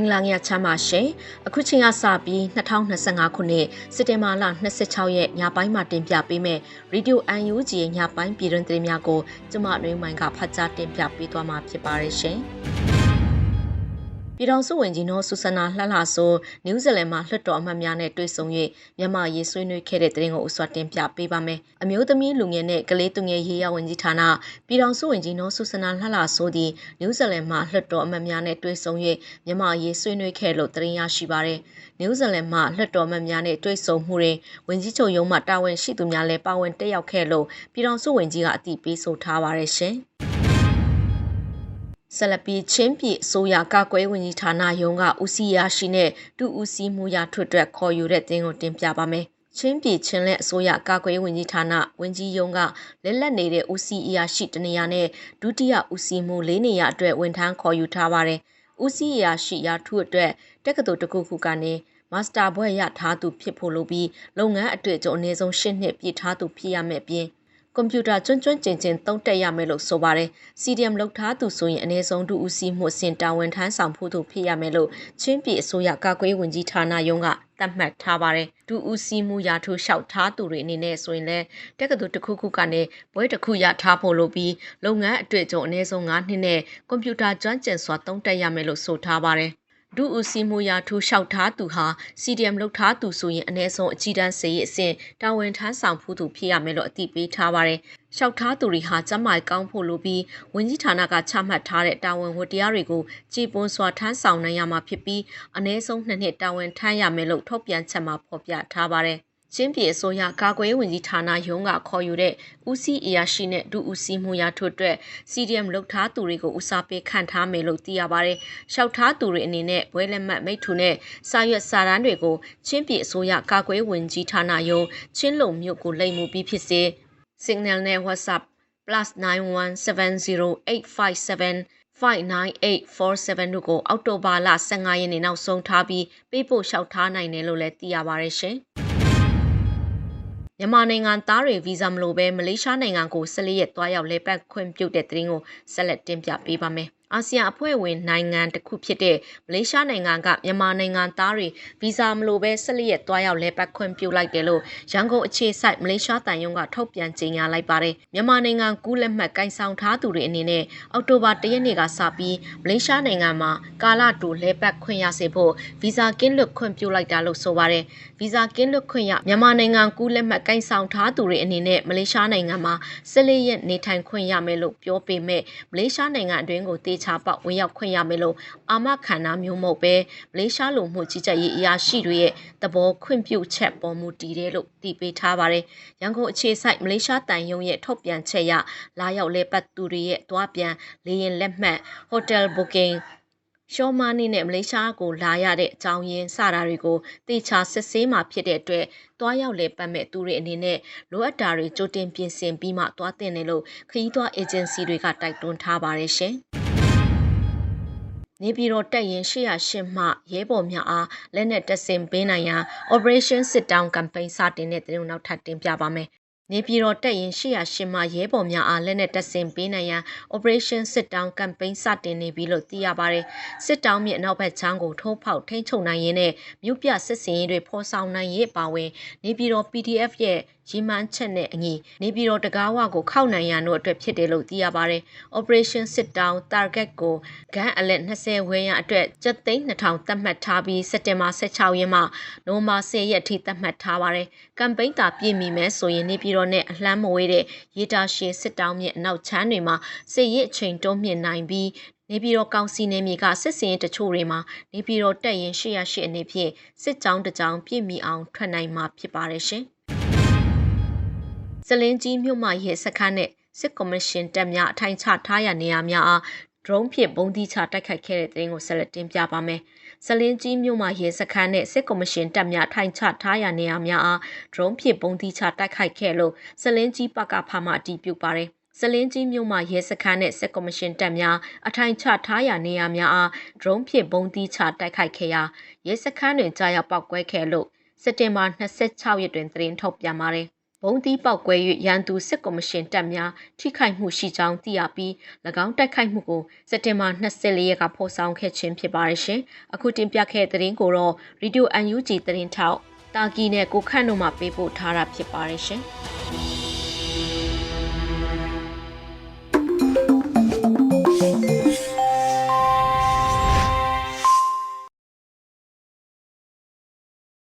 ္ဂလာညချမ်းပါရှင်အခုချိန်ကစပြီး2025ခုနှစ်စက်တင်ဘာလ26ရက်ညပိုင်းမှာတင်ပြပေးမယ်ရေဒီယို UNG ရဲ့ညပိုင်းပြည်တွင်သတင်းများကိုကျမနှွေးမိုင်ကဖတ်ကြားတင်ပြပေးသွားမှာဖြစ်ပါတယ်ရှင် ပြည်တော်စုဝင်ကြီးနော်ဆူဆနာလှလှဆိုနယူးဇီလန်မှာလွှတ်တော်အမတ်များနဲ့တွေ့ဆုံ၍မြန်မာရေးဆွေးနွေးခဲ့တဲ့သတင်းကိုအစွာတင်ပြပေးပါမယ်။အမျိုးသမီးလူငယ်နဲ့ကလေးသူငယ်ရေးရဝင်ကြီးဌာနပြည်တော်စုဝင်ကြီးနော်ဆူဆနာလှလှဆိုသည်နယူးဇီလန်မှာလွှတ်တော်အမတ်များနဲ့တွေ့ဆုံ၍မြန်မာရေးဆွေးနွေးခဲ့လို့သတင်းရရှိပါရယ်။နယူးဇီလန်မှာလွှတ်တော်အမတ်များနဲ့တွေ့ဆုံမှုတွင်ဝင်ကြီးချုပ်ရုံးမှတာဝန်ရှိသူများလည်းပါဝင်တက်ရောက်ခဲ့လို့ပြည်တော်စုဝင်ကြီးကအသိပေးဆိုထားပါရယ်ရှင်။ ဆလပီချင်းပြည်အစိုးရကာကွယ်ဝင်ကြီးဌာနယုံကဦးစီးရရှိနဲ့တူဦးစီးမှုရထွတ်တွက်ခေါ်ယူတဲ့တင်းကိုတင်ပြပါမယ်။ချင်းပြည်ချင်းလက်အစိုးရကာကွယ်ဝင်ကြီးဌာနဝင်ကြီးယုံကလက်လက်နေတဲ့ဦးစီးအရာရှိတနေရာနဲ့ဒုတိယဦးစီးမှု၄နေရာအတွက်ဝန်ထမ်းခေါ်ယူထားပါတယ်။ဦးစီးအရာရှိရာထုအတွက်တက္ကသိုလ်တစ်ခုခုကနေမာစတာဘွဲ့ရထားသူဖြစ်ဖို့လိုပြီးလုပ်ငန်းအတွေ့အကြုံအနည်းဆုံး၈နှစ်ပြည့်ထားသူဖြစ်ရမယ်ပြင် ကွန်ပျူတာကျွန်းကျွန်းကျင်ကျင်သုံးတက်ရမယ်လို့ဆိုပါတယ်။ CDM လောက်ထားသူဆိုရင်အနည်းဆုံးဒုဦးစီးမှုအဆင့်တာဝန်ထမ်းဆောင်ဖို့သူဖြစ်ရမယ်လို့ချင်းပြည်အစိုးရကာကွယ်ဝင်ကြီးဌာနယုံကသတ်မှတ်ထားပါတယ်။ဒုဦးစီးမှုရာထူးလျှောက်ထားသူတွေအနေနဲ့ဆိုရင်လည်းတက္ကသိုလ်တစ်ခုခုကနေဘွဲတစ်ခုရထားဖို့လိုပြီးလုပ်ငန်းအတွေ့အကြုံအနည်းဆုံး9နှစ်နဲ့ကွန်ပျူတာကျွမ်းကျင်စွာသုံးတက်ရမယ်လို့ဆိုထားပါတယ်။ ဒုဦးစီးမှုရာထူးလျှောက်ထားသူဟာ CDM လုပ်ထားသူဆိုရင်အ ਨੇ ဆုံးအကြီးတန်းစေရေးအဆင့်တာဝန်ထမ်းဆောင်ဖို့သူဖြစ်ရမယ်လို့အသိပေးထားပါတယ်။လျှောက်ထားသူတွေဟာကျန်းမာရေးကောင်းဖို့လိုပြီးဝန်ကြီးဌာနကချမှတ်ထားတဲ့တာဝန်ဝတ္တရားတွေကိုကြည်ပွန်စွာထမ်းဆောင်နိုင်ရမှာဖြစ်ပြီးအ ਨੇ ဆုံးနှစ်နှစ်တာဝန်ထမ်းရမယ်လို့ထုတ်ပြန်ချက်မှာဖော်ပြထားပါတယ်။ ချင်းပြည်အစိုးရကာကွယ်ဝင်ကြီးဌာနရုံးကခေါ်ယူတဲ့ဦးစီးအရာရှိနဲ့ဒုဦးစီးမှုရာထွတ်အတွက် CDM လုတ်ထားသူတွေကိုဦးစားပေးခန့်ထားမယ်လို့သိရပါတယ်။ရှောက်ထားသူတွေအနေနဲ့ဘွဲလက်မှတ်မိတ်ထူနဲ့စာရွက်စာတမ်းတွေကိုချင်းပြည်အစိုးရကာကွယ်ဝင်ကြီးဌာနရုံးချင်းလုံမြို့ကိုလိမ်မှုပြီးဖြစ်စေ Signal နဲ့ WhatsApp +9170857 59847တို့ကိုအောက်တိုဘာလ15ရက်နေ့နောက်ဆုံးထားပြီးပေးပို့လျှောက်ထားနိုင်တယ်လို့လည်းသိရပါတယ်ရှင်။ မြန်မာနိုင်ငံသားတွေဗီဇာမလိုဘဲမလေးရှားနိုင်ငံကို၁၄ရက်သွားရောက်လဲပတ်ခွင့်ပြုတဲ့တဲ့ရင်ကိုဆက်လက်တင်ပြပေးပါမယ်။ အာဆီယံအဖွဲ့ဝင်နိုင်ငံတစ်ခုဖြစ်တဲ့မလေးရှားနိုင်ငံကမြန်မာနိုင်ငံသားတွေဗီဇာမလိုပဲဆက်လက်သွားရောက်လဲပတ်ခွင့်ပြုလိုက်တယ်လို့ရန်ကုန်အခြေစိုက်မလေးရှားတန်ယုံကထုတ်ပြန်ကြေညာလိုက်ပါတယ်မြန်မာနိုင်ငံကူးလက်မှတ်ကိုင်ဆောင်ထားသူတွေအနေနဲ့အောက်တိုဘာ၁ရက်နေ့ကစပြီးမလေးရှားနိုင်ငံမှာကာလတူလဲပတ်ခွင့်ရစေဖို့ဗီဇာကင်းလွတ်ခွင့်ပြုလိုက်တာလို့ဆိုပါတယ်ဗီဇာကင်းလွတ်ခွင့်ရမြန်မာနိုင်ငံကူးလက်မှတ်ကိုင်ဆောင်ထားသူတွေအနေနဲ့မလေးရှားနိုင်ငံမှာ၁၄ရက်နေထိုင်ခွင့်ရမယ်လို့ပြောပေမဲ့မလေးရှားနိုင်ငံအတွင်းကိုတေချာပေါက်ဝင်ရောက်ခွင့်ရမယ်လို့အာမခံတာမျိုးမဟုတ်ပဲမလေးရှားလူမှုကြီးကြပ်ရေးအရာရှိတွေရဲ့သဘောခွင့်ပြုချက်ပေါ်မူတည်တယ်လို့တည်ပေးထားပါတယ်။ရန်ကုန်အခြေစိုက်မလေးရှားတန်ယုံရဲ့ထုတ်ပြန်ချက်အရလာရောက်လဲပတ်သူတွေရဲ့သွားပြန်လေရင်လက်မှတ် hotel booking ရှောမာနီနဲ့မလေးရှားကိုလာရတဲ့အကြောင်းရင်းစတာတွေကိုတေချာစစ်ဆေးမှဖြစ်တဲ့အတွက်တွားရောက်လေပတ်မဲ့သူတွေအနေနဲ့လိုအပ်တာတွေကြိုတင်ပြင်ဆင်ပြီးမှတွားတင်တယ်လို့ခရီးသွားအေဂျင်စီတွေကတိုက်တွန်းထားပါတယ်ရှင်။ နေပြည်တော်တပ်ရင်808မှရဲဘော်များအားလက်နက်တပ်ဆင်ပေးနိုင်ရန် Operation Sit Down Campaign စတင်တဲ့တဲ့နောက်ထပ်တင်ပြပါမယ်။နေပြည်တော်တပ်ရင်808မှရဲဘော်များအားလက်နက်တပ်ဆင်ပေးနိုင်ရန် Operation Sit Down Campaign စတင်နေပြီလို့သိရပါတယ်။စစ်တောင်းမြစ်အနောက်ဘက်ချမ်းကိုထိုးဖောက်ထိန်းချုပ်နိုင်ရင်းနဲ့မြို့ပြစစ်စင်ရေးတွေဖော်ဆောင်နိုင်ရေးပါဝင်နေပြည်တော် PDF ရဲ့ ရည်မှန်းချက်နဲ့အညီနေပြည်တော်တကားဝကိုခောက်နိုင်ရန်တို့အတွက်ဖြစ်တယ်လို့သိရပါတယ်။ Operation Sit Down Target ကိုဂန်းအလက်20ဝယ်ရန်အတွက်ကျပ်သိန်း2000သတ်မှတ်ထားပြီးစက်တင်ဘာ16ရက်မှနိုမာ10ရက်ထိသတ်မှတ်ထားပါတယ်။ကမ်ပိန်းတာပြည့်မီမဲ့ဆိုရင်နေပြည်တော်နဲ့အလှမ်းမဝေးတဲ့ရေတာရှည်စစ်တောင်းမြစ်အနောက်ချမ်းတွေမှာစစ်ရေးအချိန်တွန်းမြင့်နိုင်ပြီးနေပြည်တော်ကောင်စီနယ်မြေကစစ်စင်တချို့တွေမှာနေပြည်တော်တပ်ရင်808အနေဖြင့်စစ်ကြောင်းတကြောင်ပြည့်မီအောင်ထွက်နိုင်မှာဖြစ်ပါတယ်ရှင်။ စလင်းကြီးမြို့မှာရဲစခန်းနဲ့စစ်ကော်မရှင်တပ်များအထိုင်ချထားရနေရာများအားဒရုန်းဖြင့်ပုံသီးချတိုက်ခိုက်ခဲ့တဲ့တဲ့ရင်ကိုဆက်လက်တင်ပြပါမယ်။စလင်းကြီးမြို့မှာရဲစခန်းနဲ့စစ်ကော်မရှင်တပ်များထိုင်ချထားရနေရာများအားဒရုန်းဖြင့်ပုံသီးချတိုက်ခိုက်ခဲ့လို့စလင်းကြီးပကဖာမှအတီးပြုတ်ပါတယ်။စလင်းကြီးမြို့မှာရဲစခန်းနဲ့စစ်ကော်မရှင်တပ်များအထိုင်ချထားရနေရာများအားဒရုန်းဖြင့်ပုံသီးချတိုက်ခိုက်ခဲ့ရာရဲစခန်းတွင်ကြားရောက်ပောက်ကွဲခဲ့လို့စက်တင်ဘာ26ရက်တွင်သတင်းထုတ်ပြန်ပါတယ်။ ဘုံတီးပောက်ကွဲ၍ရန်သူစစ်ကော်မရှင်တပ်များထိခိုက်မှုရှိကြောင်းသိရပြီး၎င်းတိုက်ခိုက်မှုကိုစက်တင်ဘာ24ရက်ကဖော်ဆောင်ခဲ့ခြင်းဖြစ်ပါတယ်ရှင်။အခုတင်ပြခဲ့တဲ့သတင်းကိုတော့ Radio UNG သတင်းထောက်တာကီနဲ့ကိုခန့်တို့မှပေးပို့ထားတာဖြစ်ပါတယ်ရှင်။